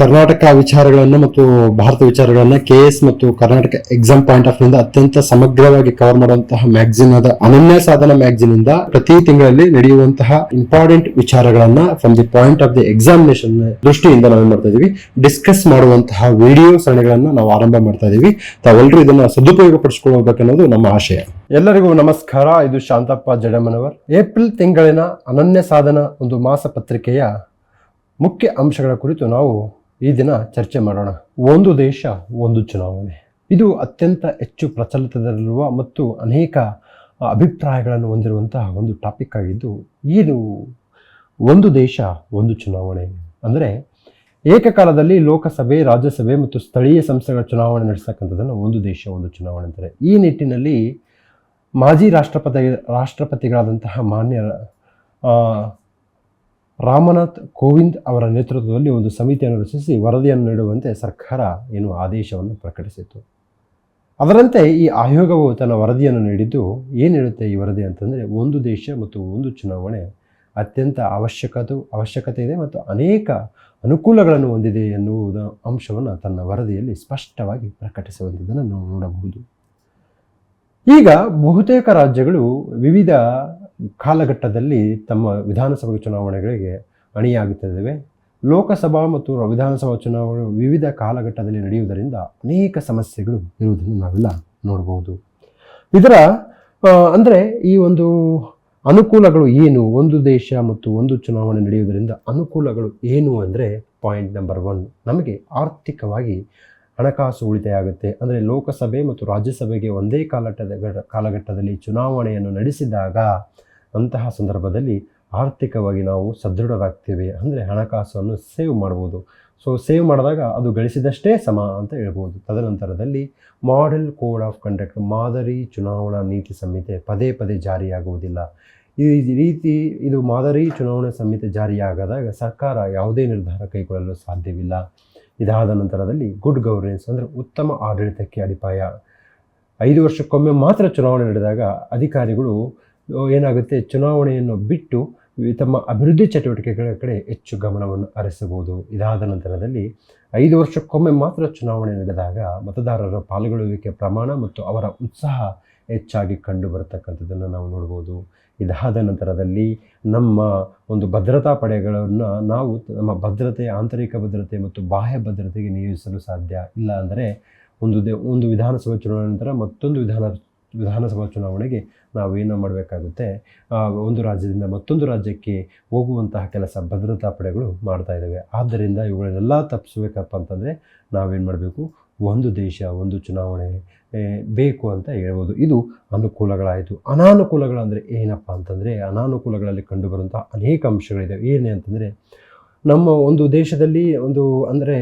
ಕರ್ನಾಟಕ ವಿಚಾರಗಳನ್ನು ಮತ್ತು ಭಾರತ ವಿಚಾರಗಳನ್ನು ಕೆ ಎಸ್ ಮತ್ತು ಕರ್ನಾಟಕ ಎಕ್ಸಾಮ್ ಪಾಯಿಂಟ್ ಆಫ್ನಿಂದ ಅತ್ಯಂತ ಸಮಗ್ರವಾಗಿ ಕವರ್ ಮಾಡುವಂತಹ ಮ್ಯಾಗಝಿನ್ ಆದ ಅನನ್ಯ ಸಾಧನ ಮ್ಯಾಗಝಿನ್ ಇಂದ ಪ್ರತಿ ತಿಂಗಳಲ್ಲಿ ನಡೆಯುವಂತಹ ಇಂಪಾರ್ಟೆಂಟ್ ವಿಚಾರಗಳನ್ನ from the point of the examination ದೃಷ್ಟಿಯಿಂದ ನಾವು ಮಾಡ್ತಾ ಇದೀವಿ ಡಿಸ್ಕಸ್ ಮಾಡುವಂತಹ ವಿಡಿಯೋ ಸರಣಿಗಳನ್ನ ನಾವು ಆರಂಭ ಮಾಡ್ತಾ ಇದೀವಿ. ತಾವೆಲ್ಲರೂ ಇದನ್ನ ಸದುಪಯೋಗ ಪಡಿಸ್ಕೊಳ್ಬೇಕನ್ನೋದು ನಮ್ಮ ಆಶಯ. ಎಲ್ಲರಿಗೂ ನಮಸ್ಕಾರ. ಇದು ಶಾಂತಪ್ಪ ಜಡಮನವರ್ ಏಪ್ರಿಲ್ ತಿಂಗಳಿನ ಅನನ್ಯ ಸಾಧನ ಒಂದು ಮಾಸ ಪತ್ರಿಕೆಯ ಮುಖ್ಯ ಅಂಶಗಳ ಕುರಿತು ನಾವು ಈ ದಿನ ಚರ್ಚೆ ಮಾಡೋಣ. ಒಂದು ದೇಶ, ಒಂದು ಚುನಾವಣೆ. ಇದು ಅತ್ಯಂತ ಹೆಚ್ಚು ಪ್ರಚಲಿತದಲ್ಲಿರುವ ಮತ್ತು ಅನೇಕ ಅಭಿಪ್ರಾಯಗಳನ್ನು ಹೊಂದಿರುವಂತಹ ಒಂದು ಟಾಪಿಕ್ ಆಗಿದ್ದು, ಇದು ಒಂದು ದೇಶ, ಒಂದು ಚುನಾವಣೆ. ಅಂದರೆ ಏಕಕಾಲದಲ್ಲಿ ಲೋಕಸಭೆ, ರಾಜ್ಯಸಭೆ ಮತ್ತು ಸ್ಥಳೀಯ ಸಂಸ್ಥೆಗಳ ಚುನಾವಣೆ ನಡೆಸತಕ್ಕಂಥದ್ದನ್ನು ಒಂದು ದೇಶ, ಒಂದು ಚುನಾವಣೆ ಅಂತಾರೆ. ಈ ನಿಟ್ಟಿನಲ್ಲಿ ಮಾಜಿ ರಾಷ್ಟ್ರಪತಿ, ರಾಷ್ಟ್ರಪತಿಗಳಾದಂತಹ ಮಾನ್ಯ ರಾಮನಾಥ್ ಕೋವಿಂದ್ ಅವರ ನೇತೃತ್ವದಲ್ಲಿ ಒಂದು ಸಮಿತಿಯನ್ನು ರಚಿಸಿ ವರದಿಯನ್ನು ನೀಡುವಂತೆ ಸರ್ಕಾರ ಏನು ಆದೇಶವನ್ನು ಪ್ರಕಟಿಸಿತು ಅದರಂತೆ ಈ ಆಯೋಗವು ತನ್ನ ವರದಿಯನ್ನು ನೀಡಿದ್ದು ಏನು ಹೇಳುತ್ತೆ ಈ ವರದಿ ಅಂತಂದರೆ ಒಂದು ದೇಶ ಮತ್ತು ಒಂದು ಚುನಾವಣೆ ಅತ್ಯಂತ ಅವಶ್ಯಕತೆ ಅವಶ್ಯಕತೆ ಇದೆ ಮತ್ತು ಅನೇಕ ಅನುಕೂಲಗಳನ್ನು ಹೊಂದಿದೆ ಎನ್ನುವುದ ಅಂಶವನ್ನು ತನ್ನ ವರದಿಯಲ್ಲಿ ಸ್ಪಷ್ಟವಾಗಿ ಪ್ರಕಟಿಸುವಂಥದ್ದನ್ನು ನಾವು ನೋಡಬಹುದು. ಈಗ ಬಹುತೇಕ ರಾಜ್ಯಗಳು ವಿವಿಧ ಕಾಲಘಟ್ಟದಲ್ಲಿ ತಮ್ಮ ವಿಧಾನಸಭೆ ಚುನಾವಣೆಗಳಿಗೆ ಅಣಿಯಾಗುತ್ತಿದ್ದೇವೆ. ಲೋಕಸಭಾ ಮತ್ತು ವಿಧಾನಸಭಾ ಚುನಾವಣೆ ವಿವಿಧ ಕಾಲಘಟ್ಟದಲ್ಲಿ ನಡೆಯುವುದರಿಂದ ಅನೇಕ ಸಮಸ್ಯೆಗಳು ಇರುವುದನ್ನು ನಾವೆಲ್ಲ ನೋಡಬಹುದು. ಇದರ ಅಂದರೆ ಈ ಒಂದು ಅನುಕೂಲಗಳು ಏನು? ಒಂದು ದೇಶ ಮತ್ತು ಒಂದು ಚುನಾವಣೆ ನಡೆಯುವುದರಿಂದ ಅನುಕೂಲಗಳು ಏನು ಅಂದರೆ ಪಾಯಿಂಟ್ ನಂಬರ್ ಒನ್ ನಮಗೆ ಆರ್ಥಿಕವಾಗಿ ಹಣಕಾಸು ಉಳಿತಾಯ ಆಗುತ್ತೆ ಅಂದರೆ ಲೋಕಸಭೆ ಮತ್ತು ರಾಜ್ಯಸಭೆಗೆ ಒಂದೇ ಕಾಲಘಟ್ಟದ ಕಾಲಘಟ್ಟದಲ್ಲಿ ಚುನಾವಣೆಯನ್ನು ನಡೆಸಿದಾಗ ಅಂತಹ ಸಂದರ್ಭದಲ್ಲಿ ಆರ್ಥಿಕವಾಗಿ ನಾವು ಸದೃಢರಾಗ್ತೇವೆ ಅಂದರೆ ಹಣಕಾಸನ್ನು ಸೇವ್ ಮಾಡ್ಬೋದು. ಸೊ ಸೇವ್ ಮಾಡಿದಾಗ ಅದು ಗಳಿಸಿದಷ್ಟೇ ಸಮ ಅಂತ ಹೇಳ್ಬೋದು. ತದನಂತರದಲ್ಲಿ ಮಾಡೆಲ್ ಕೋಡ್ ಆಫ್ ಕಂಡಕ್ಟ್ ಮಾದರಿ ಚುನಾವಣಾ ನೀತಿ ಸಂಹಿತೆ ಪದೇ ಪದೇ ಜಾರಿಯಾಗುವುದಿಲ್ಲ. ಈ ರೀತಿ ಇದು ಮಾದರಿ ಚುನಾವಣಾ ಸಂಹಿತೆ ಜಾರಿಯಾಗದಾಗ ಸರ್ಕಾರ ಯಾವುದೇ ನಿರ್ಧಾರ ಕೈಗೊಳ್ಳಲು ಸಾಧ್ಯವಿಲ್ಲ. ಇದಾದ ನಂತರದಲ್ಲಿ ಗುಡ್ ಗವರ್ನೆನ್ಸ್ ಅಂದರೆ ಉತ್ತಮ ಆಡಳಿತಕ್ಕೆ ಅಡಿಪಾಯ. ಐದು ವರ್ಷಕ್ಕೊಮ್ಮೆ ಮಾತ್ರ ಚುನಾವಣೆ ನಡೆದಾಗ ಅಧಿಕಾರಿಗಳು ಏನಾಗುತ್ತೆ? ಚುನಾವಣೆಯನ್ನು ಬಿಟ್ಟು ತಮ್ಮ ಅಭಿವೃದ್ಧಿ ಚಟುವಟಿಕೆಗಳ ಕಡೆ ಹೆಚ್ಚು ಗಮನವನ್ನು ಹರಿಸಬಹುದು. ಇದಾದ ನಂತರದಲ್ಲಿ ಐದು ವರ್ಷಕ್ಕೊಮ್ಮೆ ಮಾತ್ರ ಚುನಾವಣೆ ನಡೆದಾಗ ಮತದಾರರ ಪಾಲ್ಗೊಳ್ಳುವಿಕೆ ಪ್ರಮಾಣ ಮತ್ತು ಅವರ ಉತ್ಸಾಹ ಹೆಚ್ಚಾಗಿ ಕಂಡು ಬರತಕ್ಕಂಥದ್ದನ್ನು ನಾವು ನೋಡ್ಬೋದು. ಇದಾದ ನಂತರದಲ್ಲಿ ನಮ್ಮ ಒಂದು ಭದ್ರತಾ ಪಡೆಗಳನ್ನು ನಾವು ನಮ್ಮ ಭದ್ರತೆ, ಆಂತರಿಕ ಭದ್ರತೆ ಮತ್ತು ಬಾಹ್ಯ ಭದ್ರತೆಗೆ ನಿಯೋಜಿಸಲು ಸಾಧ್ಯ ಇಲ್ಲ ಅಂದರೆ ಒಂದು ದೇ ಒಂದು ವಿಧಾನಸಭೆ ಚುನಾವಣೆ ನಂತರ ಮತ್ತೊಂದು ವಿಧಾನ ವಿಧಾನಸಭಾ ಚುನಾವಣೆಗೆ ನಾವು ಏನು ಮಾಡಬೇಕಾಗುತ್ತೆ ಒಂದು ರಾಜ್ಯದಿಂದ ಮತ್ತೊಂದು ರಾಜ್ಯಕ್ಕೆ ಹೋಗುವಂತಹ ಕೆಲಸ ಭದ್ರತಾ ಪಡೆಗಳು ಮಾಡ್ತಾ ಇದ್ದಾವೆ. ಆದ್ದರಿಂದ ಇವುಗಳನ್ನೆಲ್ಲ ತಪ್ಪಿಸ್ಬೇಕಪ್ಪ ಅಂತಂದರೆ ನಾವೇನು ಮಾಡಬೇಕು? ಒಂದು ದೇಶ, ಒಂದು ಚುನಾವಣೆ ಬೇಕು ಅಂತ ಹೇಳ್ಬೋದು. ಇದು ಅನುಕೂಲಗಳಾಯಿತು. ಅನಾನುಕೂಲಗಳಂದರೆ ಏನಪ್ಪ ಅಂತಂದರೆ ಅನಾನುಕೂಲಗಳಲ್ಲಿ ಕಂಡುಬರುವಂಥ ಅನೇಕ ಅಂಶಗಳಿದ್ದಾವೆ ಏನೇ ಅಂತಂದರೆ ನಮ್ಮ ಒಂದು ದೇಶದಲ್ಲಿ ಒಂದು ಅಂದರೆ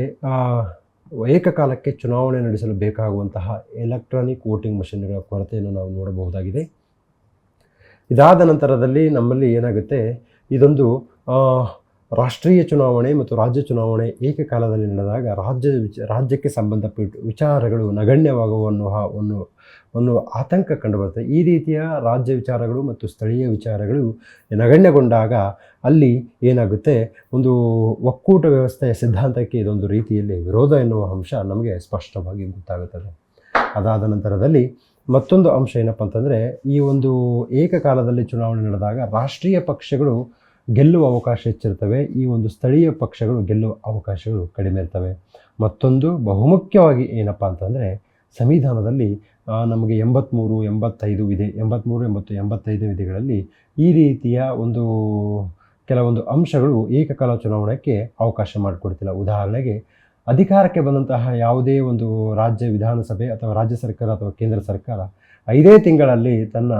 ಏಕಕಾಲಕ್ಕೆ ಚುನಾವಣೆ ನಡೆಸಲು ಬೇಕಾಗುವಂತಹ ಎಲೆಕ್ಟ್ರಾನಿಕ್ ವೋಟಿಂಗ್ ಮಷಿನ್ಗಳ ಕೊರತೆಯನ್ನು ನಾವು ನೋಡಬಹುದಾಗಿದೆ. ಇದಾದ ನಂತರದಲ್ಲಿ ನಮ್ಮಲ್ಲಿ ಏನಾಗುತ್ತೆ, ಇದೊಂದು ರಾಷ್ಟ್ರೀಯ ಚುನಾವಣೆ ಮತ್ತು ರಾಜ್ಯ ಚುನಾವಣೆ ಏಕಕಾಲದಲ್ಲಿ ನಡೆದಾಗ ರಾಜ್ಯ ವಿಚ, ರಾಜ್ಯಕ್ಕೆ ಸಂಬಂಧಪಟ್ಟ ವಿಚಾರಗಳು ನಗಣ್ಯವಾಗುವ ಒಂದು ಒಂದು ಆತಂಕ ಕಂಡುಬರುತ್ತೆ. ಈ ರೀತಿಯ ರಾಜ್ಯ ವಿಚಾರಗಳು ಮತ್ತು ಸ್ಥಳೀಯ ವಿಚಾರಗಳು ನಗಣ್ಯಗೊಂಡಾಗ ಅಲ್ಲಿ ಏನಾಗುತ್ತೆ? ಒಂದು ಒಕ್ಕೂಟ ವ್ಯವಸ್ಥೆಯ ಸಿದ್ಧಾಂತಕ್ಕೆ ಇದೊಂದು ರೀತಿಯಲ್ಲಿ ವಿರೋಧ ಎನ್ನುವ ಅಂಶ ನಮಗೆ ಸ್ಪಷ್ಟವಾಗಿ ಗೊತ್ತಾಗುತ್ತದೆ. ಅದಾದ ನಂತರದಲ್ಲಿ ಮತ್ತೊಂದು ಅಂಶ ಏನಪ್ಪ ಅಂತಂದರೆ ಈ ಒಂದು ಏಕಕಾಲದಲ್ಲಿ ಚುನಾವಣೆ ನಡೆದಾಗ ರಾಷ್ಟ್ರೀಯ ಪಕ್ಷಗಳು ಗೆಲ್ಲುವ ಅವಕಾಶ ಹೆಚ್ಚಿರ್ತವೆ. ಈ ಒಂದು ಸ್ಥಳೀಯ ಪಕ್ಷಗಳು ಗೆಲ್ಲುವ ಅವಕಾಶಗಳು ಕಡಿಮೆ ಇರ್ತವೆ. ಮತ್ತೊಂದು ಬಹುಮುಖ್ಯವಾಗಿ ಏನಪ್ಪ ಅಂತಂದರೆ, ಸಂವಿಧಾನದಲ್ಲಿ ನಮಗೆ ಎಂಬತ್ತ್ಮೂರು ಎಂಬತ್ತೈದು ವಿಧಿ ಎಂಬತ್ತ್ಮೂರು ಎಂಬತ್ತು, ಎಂಬತ್ತೈದು ವಿಧಿಗಳಲ್ಲಿ ಈ ರೀತಿಯ ಒಂದು ಕೆಲವೊಂದು ಅಂಶಗಳು ಏಕಕಾಲ ಚುನಾವಣೆಗೆ ಅವಕಾಶ ಮಾಡಿಕೊಡ್ತಿಲ್ಲ. ಉದಾಹರಣೆಗೆ, ಅಧಿಕಾರಕ್ಕೆ ಬಂದಂತಹ ಯಾವುದೇ ಒಂದು ರಾಜ್ಯ ವಿಧಾನಸಭೆ ಅಥವಾ ರಾಜ್ಯ ಸರ್ಕಾರ ಅಥವಾ ಕೇಂದ್ರ ಸರ್ಕಾರ ಐದೇ ತಿಂಗಳಲ್ಲಿ ತನ್ನ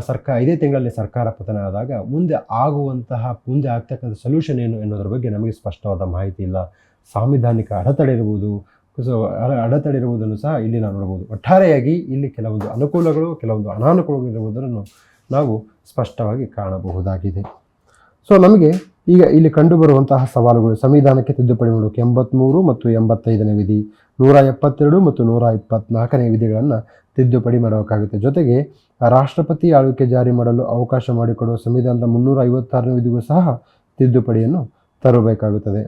ಸರ್ಕಾರ ಇದೇ ತಿಂಗಳಲ್ಲಿ ಸರ್ಕಾರ ಪತನ ಆದಾಗ ಮುಂದೆ ಆಗುವಂತಹ, ಮುಂದೆ ಆಗ್ತಕ್ಕಂಥ ಸೊಲ್ಯೂಷನ್ ಏನು ಎನ್ನುವುದರ ಬಗ್ಗೆ ನಮಗೆ ಸ್ಪಷ್ಟವಾದ ಮಾಹಿತಿ ಇಲ್ಲ. ಸಾಂವಿಧಾನಿಕ ಅಡೆತಡೆ ಇರುವುದು ಸೊ ಅಡ- ಅಡೆತಡೆ ಇರುವುದನ್ನು ಸಹ ಇಲ್ಲಿ ನಾವು ನೋಡಬಹುದು ಒಟ್ಟಾರೆಯಾಗಿ ಇಲ್ಲಿ ಕೆಲವೊಂದು ಅನುಕೂಲಗಳು, ಕೆಲವೊಂದು ಅನಾನುಕೂಲಗಳು ಇರುವುದನ್ನು ನಾವು ಸ್ಪಷ್ಟವಾಗಿ ಕಾಣಬಹುದಾಗಿದೆ. ಸೊ, ನಮಗೆ ಈಗ ಇಲ್ಲಿ ಕಂಡುಬರುವಂತಹ ಸವಾಲುಗಳು. ಸಂವಿಧಾನಕ್ಕೆ ತಿದ್ದುಪಡಿ ಮಾಡೋಕೆ ಎಂಬತ್ತ್ಮೂರು ಮತ್ತು ಎಂಬತ್ತೈದನೇ ವಿಧಿ, ನೂರ ಎಪ್ಪತ್ತೆರಡು ಮತ್ತು ನೂರ ಇಪ್ಪತ್ನಾಲ್ಕನೇ ವಿಧಿಗಳನ್ನು ತಿದ್ದುಪಡಿ ಮಾಡಬೇಕಾಗುತ್ತೆ ಜೊತೆಗೆ ರಾಷ್ಟ್ರಪತಿ ಆಳ್ವಿಕೆ ಜಾರಿ ಮಾಡಲು ಅವಕಾಶ ಮಾಡಿಕೊಡುವ ಸಂವಿಧಾನದ ಮುನ್ನೂರ ಐವತ್ತಾರನೇ ವಿಧಿಗೂ ಸಹ ತಿದ್ದುಪಡಿಯನ್ನು ತರಬೇಕಾಗುತ್ತದೆ.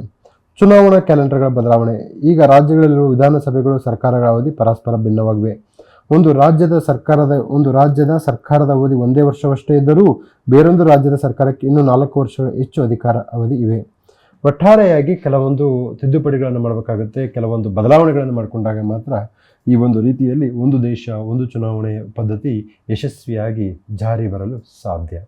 ಚುನಾವಣಾ ಕ್ಯಾಲೆಂಡರ್ಗಳ ಬದಲಾವಣೆ. ಈಗ ರಾಜ್ಯಗಳಲ್ಲಿರುವ ವಿಧಾನಸಭೆಗಳು ಸರ್ಕಾರಗಳ ಅವಧಿ ಪರಸ್ಪರ ಭಿನ್ನವಾಗಿವೆ. ಒಂದು ರಾಜ್ಯದ ಸರ್ಕಾರದ, ಒಂದು ರಾಜ್ಯದ ಸರ್ಕಾರದ ಅವಧಿ ಒಂದೇ ವರ್ಷವಷ್ಟೇ ಇದ್ದರೂ ಬೇರೊಂದು ರಾಜ್ಯದ ಸರ್ಕಾರಕ್ಕೆ ಇನ್ನೂ ನಾಲ್ಕು ವರ್ಷ ಹೆಚ್ಚು ಅಧಿಕಾರ ಅವಧಿ ಇವೆ. ಒಟ್ಟಾರೆಯಾಗಿ ಕೆಲವೊಂದು ತಿದ್ದುಪಡಿಗಳನ್ನು ಮಾಡಬೇಕಾಗುತ್ತೆ, ಕೆಲವೊಂದು ಬದಲಾವಣೆಗಳನ್ನು ಮಾಡಿಕೊಂಡಾಗ ಮಾತ್ರ ಈ ಒಂದು ರೀತಿಯಲ್ಲಿ ಒಂದು ದೇಶ, ಒಂದು ಚುನಾವಣೆ ಪದ್ಧತಿ ಯಶಸ್ವಿಯಾಗಿ ಜಾರಿ ಬರಲು ಸಾಧ್ಯ.